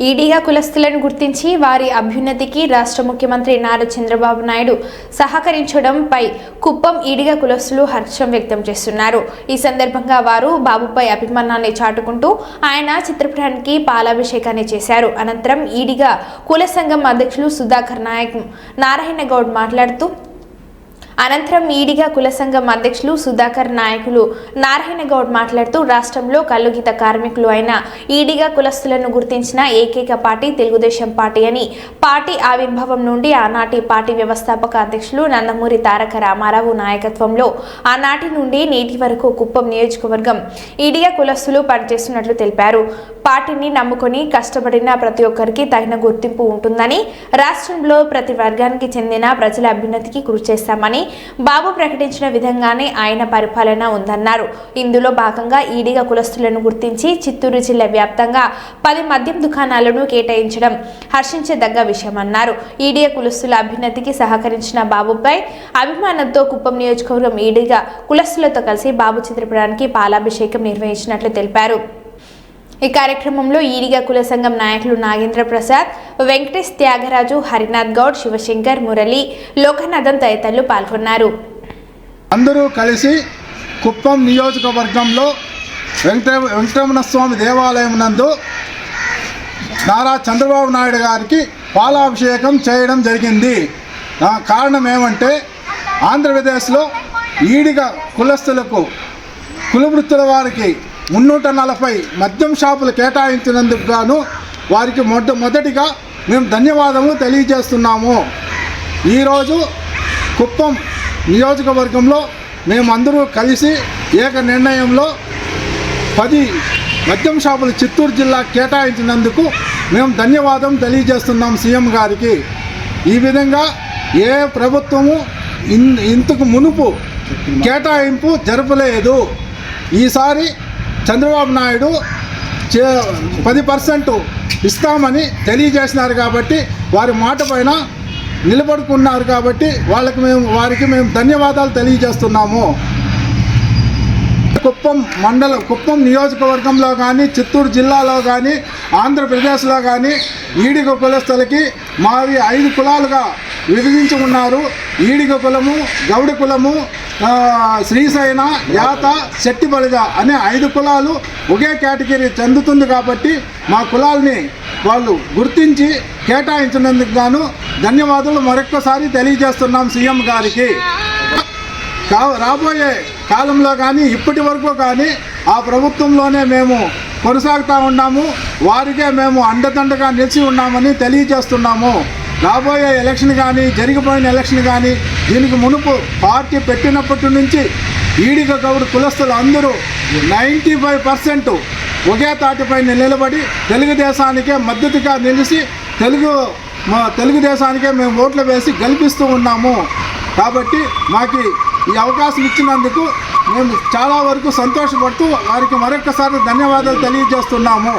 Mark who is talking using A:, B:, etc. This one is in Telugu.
A: ఈడీగా కులస్తులను గుర్తించి వారి అభ్యున్నతికి రాష్ట్ర ముఖ్యమంత్రి నారా చంద్రబాబు నాయుడు సహకరించడంపై కుప్పం ఈడిగా కులస్తులు హర్షం వ్యక్తం చేస్తున్నారు. ఈ సందర్భంగా వారు బాబుపై అభిమానాన్ని చాటుకుంటూ ఆయన చిత్రపటానికి పాలాభిషేకాన్ని చేశారు. అనంతరం ఈడిగా కుల సంఘం అధ్యక్షులు సుధాకర్ నాయక్ నారాయణ గౌడ్ మాట్లాడుతూ అనంతరం ఈడిగా కుల సంఘం అధ్యక్షులు సుధాకర్ నాయకులు నారాయణ గౌడ్ మాట్లాడుతూ రాష్ట్రంలో కల్లుగీత కార్మికులు అయిన ఈడిగా కులస్తులను గుర్తించిన ఏకైక పార్టీ తెలుగుదేశం పార్టీ అని పార్టీ ఆవిర్భావం నుండి ఆనాటి పార్టీ వ్యవస్థాపక అధ్యక్షులు నందమూరి తారక రామారావు నాయకత్వంలో ఆనాటి నుండి నేటి వరకు కుప్పం నియోజకవర్గం ఈడిగా కులస్తులు పనిచేస్తున్నట్లు తెలిపారు. పార్టీని నమ్ముకొని కష్టపడిన ప్రతి ఒక్కరికి తగిన గుర్తింపు ఉంటుందని రాష్ట్రంలో ప్రతి వర్గానికి చెందిన ప్రజల అభ్యున్నతికి కృషి చేస్తామని బాబు ప్రకటించిన విధంగానే ఆయన పరిపాలన ఉందన్నారు. ఇందులో భాగంగా ఈడిగా కులస్తులను గుర్తించి చిత్తూరు జిల్లా వ్యాప్తంగా పది మద్యం దుకాణాలను కేటాయించడం హర్షించదగ్గ విషయమన్నారు. ఈడిగా కులస్తుల అభ్యున్నతికి సహకరించిన బాబుపై అభిమానంతో కుప్పం నియోజకవర్గం ఈడిగా కులస్తులతో కలిసి బాబు చిత్రపటానికి పాలాభిషేకం నిర్వహించినట్లు తెలిపారు. ఈ కార్యక్రమంలో ఈడిగా కుల సంఘం నాయకులు నాగేంద్ర ప్రసాద్ వెంకటేష్ త్యాగరాజు హరినాథ్ గౌడ్ శివశంకర్ మురళి లోకనాథన్ తదితరులు పాల్గొన్నారు.
B: అందరూ కలిసి కుప్పం నియోజకవర్గంలో వెంకట వెంకటరమణ స్వామి దేవాలయం నందు నారా చంద్రబాబు నాయుడు గారికి పాలాభిషేకం చేయడం జరిగింది. కారణం ఏమంటే ఆంధ్రప్రదేశ్లో ఈడిగ కులస్తులకు కులవృత్తుల వారికి మున్నూట నలభై మద్యం షాపులు కేటాయించినందుకు గాను వారికి మొట్ట మొదటిగా మేము ధన్యవాదము తెలియజేస్తున్నాము. ఈరోజు కుప్పం నియోజకవర్గంలో మేమందరూ కలిసి ఏక నిర్ణయంలో పది మద్యం షాపులు చిత్తూరు జిల్లా కేటాయించినందుకు మేము ధన్యవాదం తెలియజేస్తున్నాం సీఎం గారికి. ఈ విధంగా ఏ ప్రభుత్వము ఇన్ ఇంతకు మునుపు కేటాయింపు జరపలేదు. ఈసారి చంద్రబాబు నాయుడు చే పది పర్సెంట్ ఇస్తామని తెలియజేసినారు కాబట్టి వారి మాట పైన నిలబడుకున్నారు కాబట్టి వాళ్ళకి మేము వారికి మేము ధన్యవాదాలు తెలియజేస్తున్నాము. కుప్పం మండలం కుప్పం నియోజకవర్గంలో కానీ చిత్తూరు జిల్లాలో కానీ ఆంధ్రప్రదేశ్లో కానీ ఈడిగ కులస్తులకి మావి ఐదు కులాలుగా విభజించి ఉన్నారు. ఈడిగ కులము గౌడ కులము శ్రీశైన యాత శెట్టిబలిగ అనే ఐదు కులాలు ఒకే కేటగిరీ చెందుతుంది కాబట్టి మా కులాల్ని వాళ్ళు గుర్తించి కేటాయించినందుకు గాను ధన్యవాదాలు మరొక్కసారి తెలియజేస్తున్నాం సీఎం గారికి. కా రాబోయే కాలంలో కానీ ఇప్పటి వరకు కానీ ఆ ప్రభుత్వంలోనే మేము కొనసాగుతూ ఉన్నాము. వారికే మేము అండదండగా నిలిచి ఉన్నామని తెలియజేస్తున్నాము. రాబోయే ఎలక్షన్ కానీ జరిగిపోయిన ఎలక్షన్ కానీ దీనికి మునుపు పార్టీ పెట్టినప్పటి నుంచి ఈడిగ గౌడ్ కులస్తులు అందరూ నైంటీ ఫైవ్ పర్సెంట్ ఒకే తాటిపై నిలబడి తెలుగుదేశానికే మద్దతుగా నిలిచి తెలుగు మా తెలుగుదేశానికే మేము ఓట్లు వేసి గెలిపిస్తూ ఉన్నాము. కాబట్టి మాకు ఈ అవకాశం ఇచ్చినందుకు మేము చాలా వరకు సంతోషపడుతూ వారికి మరొకసారి ధన్యవాదాలు తెలియజేస్తున్నాము.